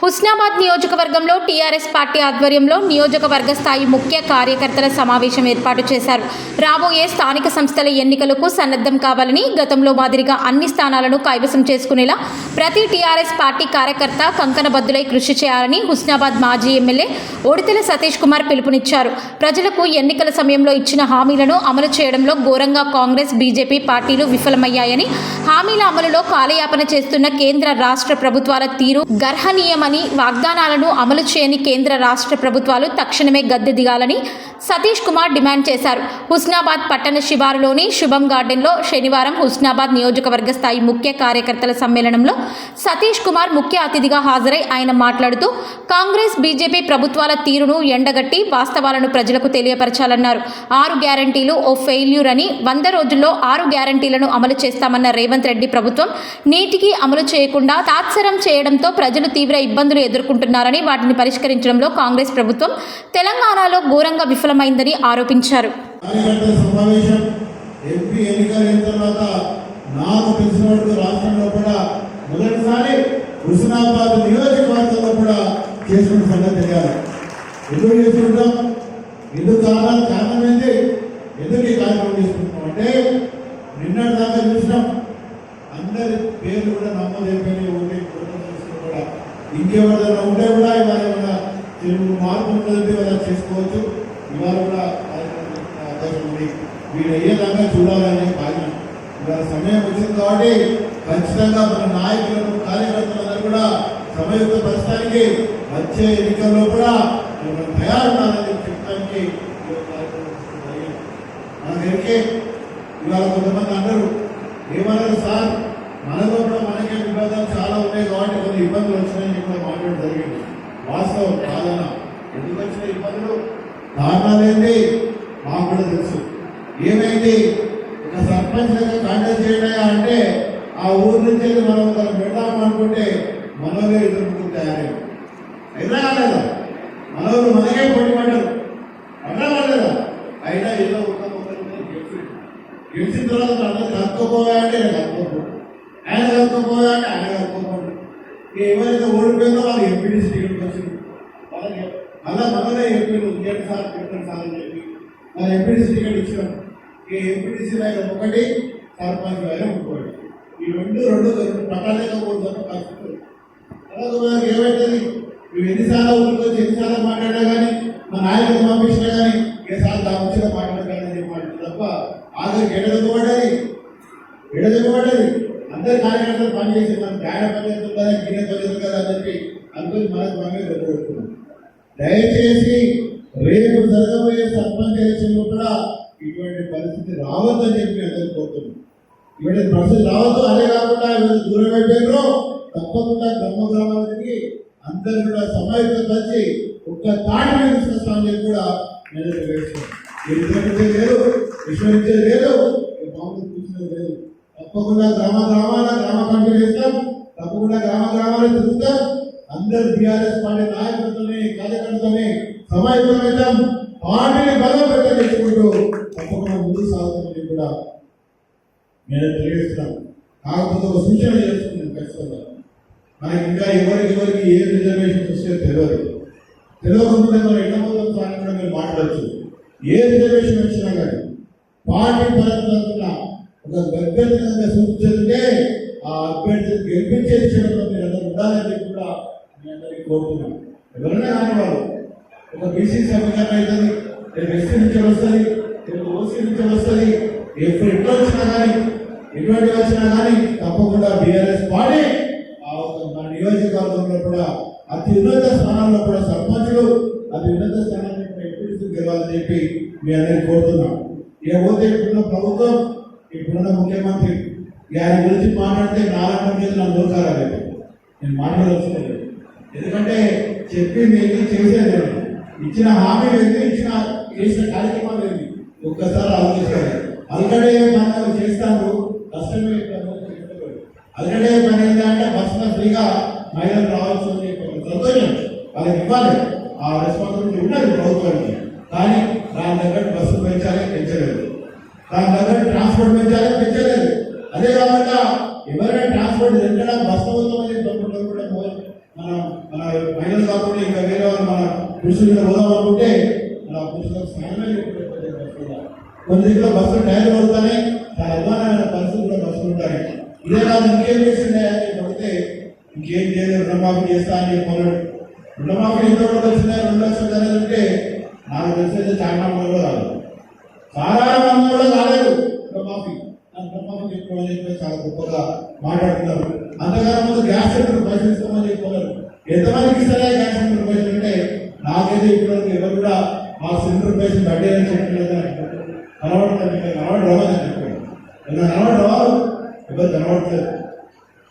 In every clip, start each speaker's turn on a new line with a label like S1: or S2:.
S1: హుస్నాబాద్ నియోజకవర్గంలో TRS party ఆధ్వర్యంలో నియోజకవర్గ స్థాయి ముఖ్య కార్యకర్తల సమావేశం ఏర్పాటు చేశారు. రాబోయే స్థానిక సంస్థల ఎన్నికలకు సన్నద్ధం కావాలని గతంలో మాదిరిగా అన్ని స్థానాలను కైవసం చేసుకునేలా ప్రతి టీఆర్ఎస్ పార్టీ కార్యకర్త కంకణబద్దులై కృషి చేయాలని హుస్నాబాద్ మాజీ ఎమ్మెల్యే ఒడితెల సతీష్ కుమార్ పిలుపునిచ్చారు. ప్రజలకు ఎన్నికల సమయంలో ఇచ్చిన హామీలను అమలు చేయడంలో ఘోరంగా కాంగ్రెస్ బీజేపీ పార్టీలు విఫలమయ్యాయని హామీల అమలులో కాలయాపన చేస్తున్న కేంద్ర రాష్ట్ర ప్రభుత్వాల తీరు గర్హనీయమని వాగ్దానాలను అమలు చేయని కేంద్ర రాష్ట్ర ప్రభుత్వాలు తక్షణమే గద్దె దిగాలని సతీష్ కుమార్ డిమాండ్ చేశారు. హుస్నాబాద్ పట్టణ శివారులోని శుభం గార్డెన్లో శనివారం హుస్నాబాద్ నియోజకవర్గ స్థాయి ముఖ్య కార్యకర్తల సమ్మేళనంలో సతీష్ కుమార్ ముఖ్య అతిథిగా హాజరై ఆయన మాట్లాడుతూ కాంగ్రెస్ బీజేపీ ప్రభుత్వాల తీరును ఎండగట్టి వాస్తవాలను ప్రజలకు తెలియపరచాలన్నారు. ఆరు గ్యారంటీలు ఓ ఫెయిల్యూర్ అని వంద రోజుల్లో ఆరు గ్యారంటీలను అమలు చేస్తామన్న రేవంత్ రెడ్డి ప్రభుత్వం నేటికి అమలు చేయకుండా తాత్సరం చేయడంతో ప్రజలు తీవ్ర ఇబ్బందులు ఎదుర్కొంటున్నారని వాటిని పరిష్కరించడంలో కాంగ్రెస్ ప్రభుత్వం తెలంగాణలో ఘోరంగా విఫలం విఫలమైందని ఆరోపించారు.
S2: సమావేశం ఎంపీ ఎన్నికలు అయిన తర్వాత నాకు తెలిసిన వరకు రాష్ట్రంలో కూడా మొదటిసారి హుస్నాబాద్ నియోజకవర్గంలో కూడా చేసిన సంగతి తెలియాలి. ఎందుకు చేసుకుంటాం ఎందుకు కారణం కారణం ఏంటి? ఎందుకు ఈ కార్యక్రమం చేసుకుంటున్నాం అంటే నిన్నటి దాకా చూసినాం. అందరి పేర్లు కూడా నమోదైపోయినాయి ఓటే కూడా. ఉంటే కూడా ఇవాళ ఏమైనా తెలుగు మార్పు ఉన్నదంటే చేసుకోవచ్చు. ఇవాళ కూడా ఉంది వీడు అయ్యేదాకా చూడాలని భాగ్యం ఇవాళ సమయం వచ్చింది కాబట్టి ఖచ్చితంగా మన నాయకులను కార్యకర్తలందరూ కూడా సమయుక్త పరచడానికి వచ్చే ఎన్నికల్లో కూడా మనం తయారున్నారని చెప్పడానికి ఈ యొక్క ఇవాళ కొంతమంది అన్నారు ఏమన్నారు సార్? మనలో కూడా మనకే విభేదాలు చాలా ఉన్నాయి కాబట్టి కొన్ని ఇబ్బందులు వచ్చినాయని కూడా మాట్లాడడం జరిగింది. వాస్తవం కాదన్న. ఎందుకు వచ్చిన ఇబ్బందులు? కారణాలేంటి? మాకు కూడా తెలుసు. ఏమైంది? ఒక సర్పంచ్ దగ్గర కాంటాక్ట్ చేయడా అంటే ఆ ఊరు నుంచి మనం తను పెడదాం అనుకుంటే మనోలే ఎదుర్కొంటూ తయారయ్యారు అయినా కాలేదా మనోళ్ళు మనకే పోటీ పడ్డారు అన్నా కాలేదా అయినా ఏదో ఒక ఒకరి మీద గెలిచి గెలిచిన తర్వాత అందరు కలుపుకోపోయా అంటే నేను కలుపుకోపోడు ఆయన కలుపుకోపోయా అంటే ఆయన కలుపుకోపోడు ఇక ఎవరైతే ఓడిపోయిందో వాళ్ళు ఎంపీడీసీ టికెట్ వచ్చింది వాళ్ళకి అలా మనమే ఎంపీలు ఇంకేంటి సార్ పెట్టండి సార్ అని చెప్పి వాళ్ళు ఎంపీడీసీ టికెట్ ఇచ్చినాం ఇక ఎంపీడీసీ ఆయన ఒకటి అనుకోండి. ఈ రెండు రెండు పట్టలేకపోతున్న పరిస్థితులు తప్ప కలుపుకోరు అలాగే ఏమైతుంది? నువ్వు ఎన్నిసార్లు ఊరికి ఎన్నిసార్లు మాట్లాడినా కానీ మా నాయకులు పంపించినా కానీ ఏసార్లు దాపించిన మాట్లాడగానే చెప్పి మాట్లాడు తప్ప ఆఖరికి ఎడదొక్కబడ్డది ఎడదొక్కబడ్డది అందరి కార్యకర్తలు పనిచేసి మనం గాయ పనిచేస్తుంది కదా గిన్నె పనిచేస్తుంది కదా అని చెప్పి అనుకుని మనకు మనమే దొరకబెట్టుకున్నాం దయచేసి రేపు జరగబోయే సర్పంచ్ ఎలక్షన్లో కూడా ఇటువంటి పరిస్థితి రావద్దని చెప్పి అందరూ కోరుతున్నాం. ఇటువంటి ప్రజలు రావద్దు అదే కాకుండా దూరం అయిపోయినారు తప్పకుండా గ్రామ గ్రామాలకి అందరూ కూడా సమాయుక్త కలిసి ఒక్క తాటి మీద తీసుకొస్తామని చెప్పి కూడా నేను తెలియజేస్తున్నాను. లేదు విశ్వవిద్యాలయం లేదు మామూలు చూసినది లేదు తప్పకుండా గ్రామ గ్రామాల గ్రామ కమిటీ చేస్తాం తప్పకుండా గ్రామ గ్రామాలు తిరుగుతాం అందరు బీఆర్ఎస్ పార్టీ నాయకులతోనే కార్యకర్తలతోనే సమాయుక్తమవుతాం పార్టీని బలోపేతం చేసుకుంటూ తప్పకుండా ముందుకు సాగుతామని కూడా నేను తెలియజేస్తున్నాను. కాకపోతే ఒక సూచన చేస్తున్నాను ఖచ్చితంగా. మనకి ఇంకా ఎవరికి ఎవరికి ఏ రిజర్వేషన్ వస్తే తెలియదు. తెలియకుండా మనం ఎన్నపోతాం సార్ కూడా మీరు మాట్లాడచ్చు. ఏ రిజర్వేషన్ వచ్చినా కానీ పార్టీ పరంగా ఒక గర్భంగా సూచించే ఆ అభ్యర్థిని గెలిపించే విషయంలో మీరు అందరూ ఉండాలని చెప్పి కూడా మీ అందరికీ కోరుతున్నాను. ఎవరైనా కానీ ఒక బీసీ సమీకరణ అవుతుంది రేపు ఎస్సీ నుంచి వస్తుంది రేపు ఓసీ నుంచి వస్తుంది ఎప్పుడు ఎట్లా వచ్చినా కానీ ఎటువంటి వచ్చినా కానీ తప్పకుండా బీఆర్ఎస్ పార్టీ ఆ మన నియోజకవర్గంలో కూడా అతి ఉన్నత స్థానంలో కూడా సర్పంచులు అతి ఉన్నత స్థానాన్ని కూడా గెలవాలని చెప్పి మీ అందరికీ కోరుతున్నాం. పోతే ఇప్పుడున్న ప్రభుత్వం ఇప్పుడున్న ముఖ్యమంత్రి గారి గురించి మాట్లాడితే నాలుగు మీద నా దోకారాలి నేను మాట్లాడవలసిన ఎందుకంటే చెప్పింది ఏంటి చేసేది ఇచ్చిన హామీ ఏంటి ఇచ్చిన చేసిన కార్యక్రమాలు ఏంటి ఒక్కసారి ఆలోచించాలి అల్కడే మనం చేస్తాను. కష్టమే అల్కడే పని ఏంటంటే బస్సులో ఫ్రీగా మహిళలు రావచ్చు అని చెప్పి సంతోషం. వాళ్ళకి ఇవ్వాలి. ఆ రెస్పాన్సిబిలిటీ ఉన్నది ప్రభుత్వానికి. కానీ దాని దగ్గర బస్సు పెంచాలి పెంచలేదు. దాని దగ్గర ట్రాన్స్పోర్ట్ పెంచాలి పెంచలేదు. అదే కాకుండా ఎవరైనా ట్రాన్స్పోర్ట్ ఎక్కడ బస్సు అవుతామని కూడా మన మన మహిళలు కాకుండా ఇంకా వేరే వాళ్ళు మన పురుషులు మీద పోదాం అనుకుంటే మన పురుషులకు స్నానమే కొన్ని దగ్గర బస్సులు టైర్లు పడుతున్నాయి చాలా అధ్వానమైన పరిస్థితులు కూడా బస్సులు ఇదే రాజు ఇంకేం చేసిండే అని పడితే ఇంకేం చేయలేదు రుణమాఫీ చేస్తా అని చెప్పాడు. రుణమాఫీ ఎంత కూడా వచ్చిందా రెండు లక్షలు జరగాలంటే నాకు తెలిసి చాలా మంది రాదు చాలా మంది కూడా కాలేదు రుణమాఫీ. ఆ రుణమాఫీ చెప్పుకోవాలని చెప్పి చాలా గొప్పగా మాట్లాడుతున్నారు. అంతకాలం ముందు గ్యాస్ సిలిండర్ పైసలు ఇస్తామని చెప్పుకున్నారు ఎంతమందికి ఇస్తారా గ్యాస్ సిలిండర్ పైసలు? అంటే నాకైతే ఇప్పటివరకు ఎవరు కూడా మా సిలిండర్ పైసలు అని చెప్పలేదు కలవడం కలవడం కనబడి రావాలని చెప్పారు ఎవరు కనబడట్లేదు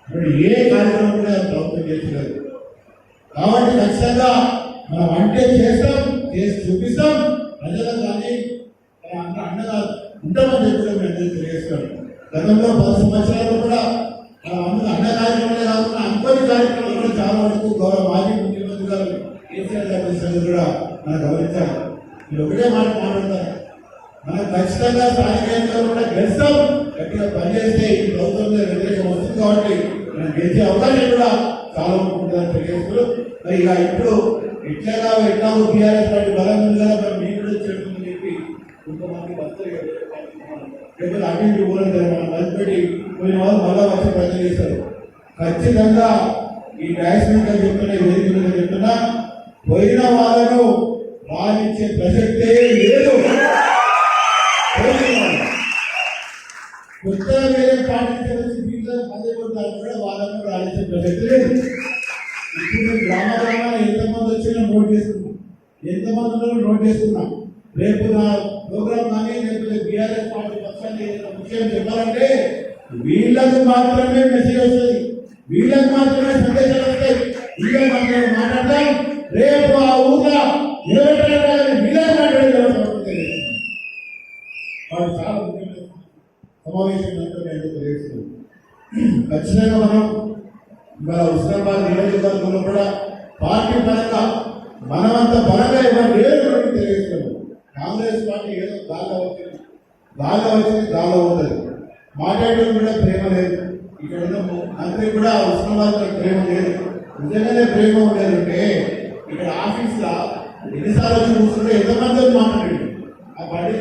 S2: ఇప్పుడు ఏ కార్యక్రమం కూడా ప్రభుత్వం చేస్తున్నారు కాబట్టి ఖచ్చితంగా మనం అంటే చేస్తాం చేసి చూపిస్తాం. ప్రజలకు కానీ మన అంత అండగా ఉంటామని చెప్పి కూడా మేము అందరికీ తెలియజేస్తాను గతంలో పది సంవత్సరాలు కూడా మన అందరూ అన్న కార్యక్రమాలే కాకుండా అనుకోని కార్యక్రమాలు కూడా చాలా వరకు గౌరవ మాజీ ముఖ్యమంత్రి గారు కేసీఆర్ గారి కూడా మనం గమనించాలి. మీరు ఒకటే మాట మాట్లాడతారు. మనం ఖచ్చితంగా స్థానిక కూడా గెలుస్తాం. గట్టిగా పనిచేస్తే ఈ ప్రభుత్వంలో వ్యతిరేకం వస్తుంది కాబట్టి మనం గెలిచే అవకాశం కూడా చాలా ఉంటుందని తెలియజేస్తూ మరి ఇలా ఇప్పుడు ఎట్లాగా ఎట్లా టీఆర్ఎస్ పార్టీ బలం ఉంది కదా మరి మీకు కూడా చెప్తుందని చెప్పి కొంతమంది వస్తారు ఇక లేకపోతే అటు ఇటు ఊరం మనం కలిసిపెట్టి కొన్ని వాళ్ళు మళ్ళా వచ్చి ప్రజలు చేస్తారు. ఖచ్చితంగా ఈ డాష్ చెప్తున్నా వేదికలుగా చెప్తున్నా పోయిన వాళ్ళను రాణించే ప్రసక్తే ఎంతమంది నోట్ చేసుకున్నాం రేపు నా ప్రోగ్రామ్ కానీ లేకపోతే బీఆర్ఎస్ పార్టీ పక్షాన్ని ఏదైనా విషయం చెప్పాలంటే వీళ్ళకు మాత్రమే మెసేజ్ వస్తుంది. వీళ్ళకు మాత్రమే సందేశాలు వస్తాయి. వీళ్ళకి మాత్రమే మాట్లాడతాం. రేపు ఆ ఊర్లో ఎవరైనా వీళ్ళకి మాట్లాడే వాళ్ళు చాలా ముఖ్యమైన సమావేశం నేను తెలియజేస్తున్నాను ఖచ్చితంగా మనం ఇవాళ హుస్నాబాద్ నియోజకవర్గంలో కూడా పార్టీ పరంగా మనమంత బలంగా ఇవ్వాలి లేదు అని తెలియజేస్తున్నాం కాంగ్రెస్ పార్టీ ఏదో దాగా వచ్చింది. దాగా వచ్చింది దాగా ఉంటుంది మాట్లాడడం కూడా ప్రేమ లేదు. ఇక్కడ ఉన్న మంత్రి కూడా హుస్నాబాద్ ప్రేమ లేదు. నిజంగానే ప్రేమ ఉండేదంటే ఇక్కడ ఆఫీస్లో ఎన్నిసార్లు వచ్చి కూర్చుంటే ఎంతమంది వచ్చి మాట్లాడి ఆ బడి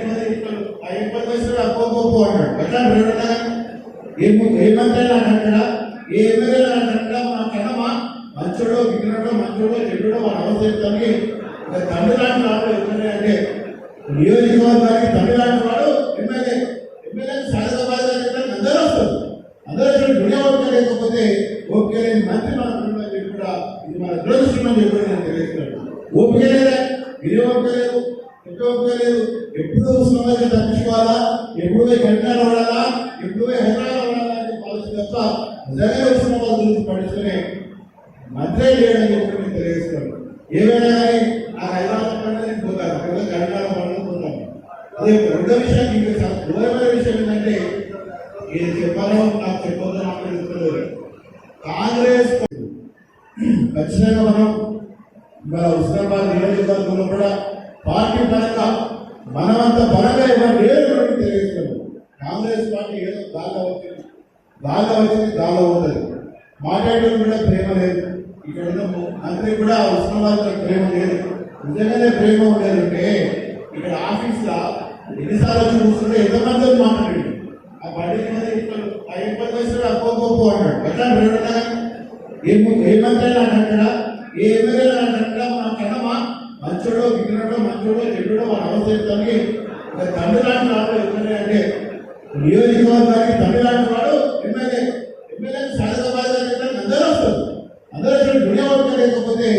S2: ఆ ఇబ్బంది వచ్చిన అప్పు అన్నాడు. ఎట్లా ప్రేమ ఏం ఏమంటే నాకు అక్కడ ఏ ఎమ్మెల్యే నాకు అక్కడ మా కన్నమా మంచోడో విగ్రహడో మంచోడో చెడుడో మన అవసరానికి ఒక తండ్రి లాంటి వాడు ఎమ్మెల్యే అంటే నియోజకవర్గానికి తండ్రి లాంటి వాడు ఎమ్మెల్యే. ఎమ్మెల్యే సహజ బాధ్యత అందరూ వస్తారు. అందరూ వచ్చి వినియోగం లేకపోతే ఓకే లేని మంత్రి మన చెప్పి కూడా ఇది మన దురదృష్టం అని చెప్పి నేను తెలియజేస్తున్నాను. ఓపిక లేదా? వినియోగం లేదు. ఉపయోగం లేదు? ఎప్పుడు సమాజం తప్పించుకోవాలా? ఎప్పుడు పోయి కరీంనగర్ వాడాలా ఎప్పుడు పోయి హైదరాబాద్ వాడాలా అనే పాలసీ తప్ప నిజంగా వచ్చిన వాళ్ళ గురించి పట్టించుకునే మంత్రే లేడని చెప్పి నేను తెలియజేస్తున్నాను ఏమైనా కానీ నాకు హైదరాబాద్ పండుగ నేను పోతాను లేదా కరీంనగర్ పండుగ పోతాను అదే రెండో విషయం ఇంకా దూరమైన విషయం ఏంటంటే ఏది చెప్పాలో నాకు చెప్పొద్దు నాకు తెలుసుకోలేదు కాంగ్రెస్ ఖచ్చితంగా మనం మన హుస్నాబాద్ నియోజకవర్గంలో కూడా పార్టీ పరంగా మనమంత బలంగా ఇవ్వాలి లేదు అని తెలియజేస్తున్నాం కాంగ్రెస్ పార్టీ ఏదో గాల్లో వచ్చింది. గాల్లో వచ్చింది గాల్లో ఉంటుంది మాట్లాడడం కూడా ప్రేమ లేదు. ఇక్కడ ఉన్న కూడా హుస్నాబాద్ ప్రేమ లేదు. నిజంగానే ప్రేమ ఉండేదంటే ఇక్కడ ఆఫీస్ లా ఎన్నిసార్లు వచ్చి కూర్చుంటే ఎంతమంది వచ్చి మాట్లాడి ఆ బడి ఆ ఇబ్బంది వచ్చిన అప్పు అంటాడు ఎట్లా ప్రేమ ఏం ఏమంటే నాకు అక్కడ ఏ ఎమ్మెల్యే నాకు అక్కడ మా కన్నమా మంచోడో విగ్రహడో మంచోడో చెడుడో మన అవసరానికి ఒక తండ్రి లాంటి వాడు ఎమ్మెల్యే అంటే నియోజకవర్గానికి తండ్రి లాంటి వాడు ఎమ్మెల్యే ఎమ్మెల్యే సహజ బాధ్యత అందరూ వస్తారు అందరూ వచ్చి వినియోగం లేకపోతే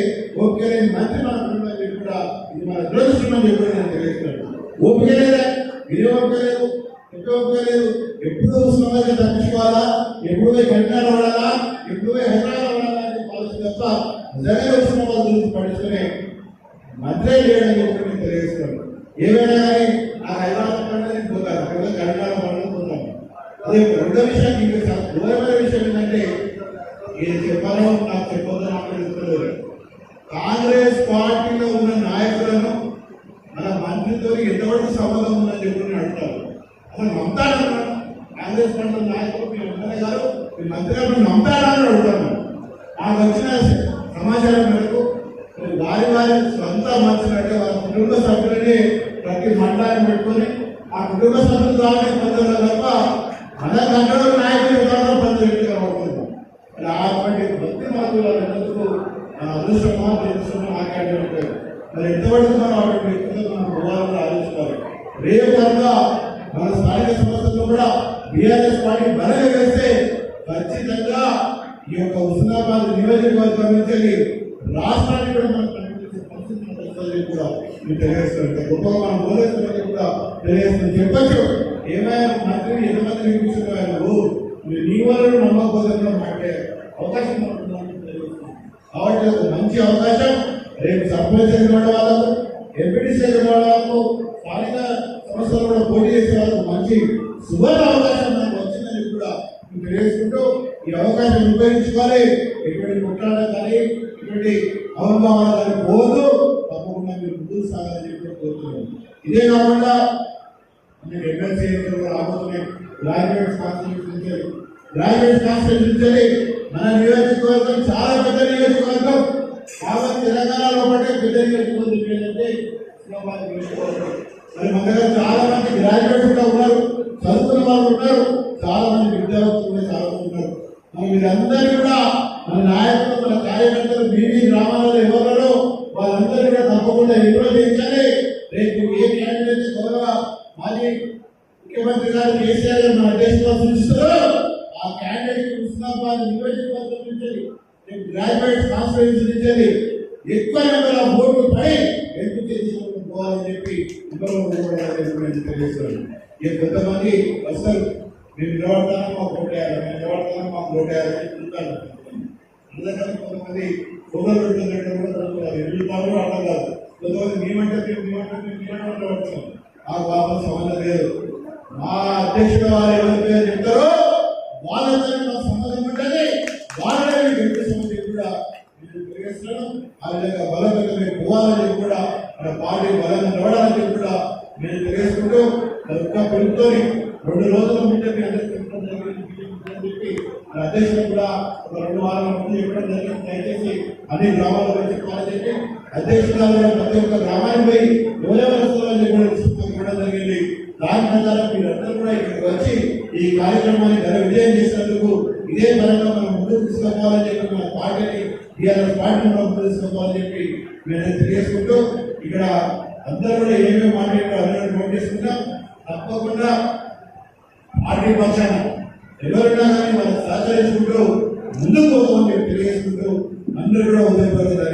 S2: ఓకే లేని మంత్రి మన కుటుంబం చెప్పి కూడా ఇది మన దురదృష్టం అని చెప్పి నేను తెలియజేస్తున్నాను ఓపిక లేదా వినియోగం లేదు ఉపయోగం లేదు ఎప్పుడు సమాజం తప్పించుకోవాలా ఎప్పుడు పోయి కరీంనగర్ వాడాలా ఎప్పుడు పోయి హైదరాబాద్ వాడాలా అనే పాలసీ తప్ప నిజంగా వచ్చిన వాళ్ళ గురించి పట్టించుకునే మంత్రే లేడని చెప్పి నేను తెలియజేస్తున్నాను ఏమైనా కానీ నాకు హైదరాబాద్ పండుగ నేను పోతాను లేదా కరీంనగర్ పండుగ పోతాను అదే రెండో విషయం ఇంకా చాలా దూరమైన విషయం ఏంటంటే ఏది చెప్పాలో నాకు చెప్పొద్దు నాకు కాంగ్రెస్ పార్టీలో ఉన్న నాయకులను మన మంత్రితో ఎంతవరకు సంబంధం ఉందని చెప్పి నేను అడుగుతాను అసలు నమ్ముతాడన్నా కాంగ్రెస్ పార్టీ నాయకులు మీ ఎమ్మెల్యే గారు మీ మంత్రి గారు మీరు అని అడుగుతాను నాకు వచ్చిన సమాచారం మేరకు వారి వారి సొంత మనసులంటే వారి కుటుంబ సభ్యులని ప్రతి మండలాన్ని పెట్టుకొని ఆ కుటుంబ సభ్యులు ద్వారా పొందడం తప్ప మన కంట్రోల్ నాయకులు ద్వారా పొందలేదు అవుతుంది అటువంటి భక్తి మార్పులకు మన అదృష్టమా తెలుసుకుని మాట్లాడే ఉంటారు. మరి ఎంతవరకు మనం అటువంటి వ్యక్తులకు మనం పోవాలని ఆలోచించాలి రేపు కనుక మన స్థానిక సంస్థల్లో కూడా బీఆర్ఎస్ పార్టీ బలంగా వేస్తే ఖచ్చితంగా ఈ యొక్క హుస్నాబాద్ నియోజకవర్గం నుంచి రాష్ట్రానికి కూడా మనం కనిపించే పరిస్థితి కూడా మీకు తెలియజేస్తున్నాను గొప్పగా మనం బోధిస్తున్నది కూడా తెలియజేస్తుంది. చెప్పచ్చు. ఏమైనా మంత్రి ఎంతమంది వినిపిస్తున్నారు నువ్వు నీ వల్ల నమ్మకపోతే కూడా మాట్లాడే అవకాశం కాబట్టి ఒక మంచి అవకాశం. రేపు సర్పంచ్ ఎన్నికల వాళ్ళకు ఎంపీటీసీ ఎన్నికల వాళ్ళకు స్థానిక సంస్థలు కూడా పోటీ చేసే వాళ్ళకు మంచి సువర్ణ అవకాశం మనకు వచ్చిందని కూడా తెలియజేసుకుంటూ ఈ అవకాశం ఉపయోగించుకోవాలి. ఎటువంటి కుట్రాలు కానీ ఎటువంటి అవమానాలు కానీ పోదు తప్పకుండా మీరు ముందుకు సాగాలని చెప్పి కోరుతున్నాను. ఇదే కాకుండా నేను ఎమ్మెల్సీ ఎన్నికలు రాబోతున్నాయి గ్రాడ్యుయేట్స్ కాన్స్టిట్యూట్ నుంచి గ్రాడ్యుయేట్స్ కాన్స్టిట్యూట్ నుంచి మన నియోజకవర్గం చాలా పెద్ద నియోజకవర్గం. కాబట్టి తెలంగాణలో ఒకటే పెద్ద నియోజకవర్గం ఏంటంటే ఇస్లామాబాద్ నియోజకవర్గం. మరి మన దగ్గర చాలా మంది గ్రాడ్యుయేట్స్ కూడా ఉన్నారు. చదువుకున్న వాళ్ళు ఉన్నారు. చాలా మంది విద్యావంతులు కూడా చాలా మంది ఉన్నారు. మరి మీరందరూ కూడా ఎక్కువ నెంబర్ ఆఫ్ ఓట్లు పడి ఎందుకు చేసుకుంటూ పోవాలని చెప్పి ఇందులో కూడా నేను తెలియజేస్తున్నాను ఇక కొంతమంది అసలు మేము నిలబడతాను మాకు ఓటేయాలి మేము నిలబడతాను మాకు ఓటేయాలి అని చెప్తాను అందుకని కొంతమంది పొగలు పెట్టుకున్నట్టు కూడా జరుగుతున్నారు ఎదుగుతారు కూడా అర్థం కాదు. కొంతమంది మేమంటే మేము మేమంటే మేము మేమంటే పడుతున్నాం ఆ బాబు సంబంధం లేదు. మా అధ్యక్షుడు వారు ఎవరి పేరు చెప్తారో వాళ్ళతో మాకు సంబంధం ఉంటుంది వాళ్ళనే మీకు ఎంపీ సమస్య కూడా నేను ఆ విధంగా బలంగా పోవాలని కూడా మన పార్టీ బలంగా నిలబడాలని కూడా నేను తెలియజేసుకుంటూ ఒక్క పిలుపుతోని రెండు రోజుల ముందే మీ అందరికీ చెప్పి మన అధ్యక్షుడు కూడా ఒక రెండు వారాల ముందు చెప్పడం జరిగింది. దయచేసి అన్ని గ్రామాల్లో పోయి చెప్పాలని చెప్పి అధ్యక్షుడు ప్రతి ఒక్క గ్రామానికి పోయి ఎవరెవరు కూడా ఇవ్వడం జరిగింది. దాని ప్రకారం మీరందరూ కూడా ఇక్కడికి వచ్చి ఈ కార్యక్రమాన్ని ఘన విజయం చేసినందుకు ఇదే పరంగా మనం ముందుకు తీసుకుపోవాలని చెప్పి మన పార్టీని టీఆర్ఎస్ పార్టీని మనం ముందు తీసుకుపోవాలని చెప్పి మేము తెలియజేసుకుంటూ ఇక్కడ అందరూ కూడా ఏమేమి మాట్లాడారో అందరూ నోట్ చేసుకుంటాం. తప్పకుండా పార్టీ పక్షాన ఎవరైనా కానీ మనం సహకరించుకుంటూ ముందుకు పోతామని చెప్పి తెలియజేసుకుంటూ అందరూ కూడా ఉదయపడుతున్నారు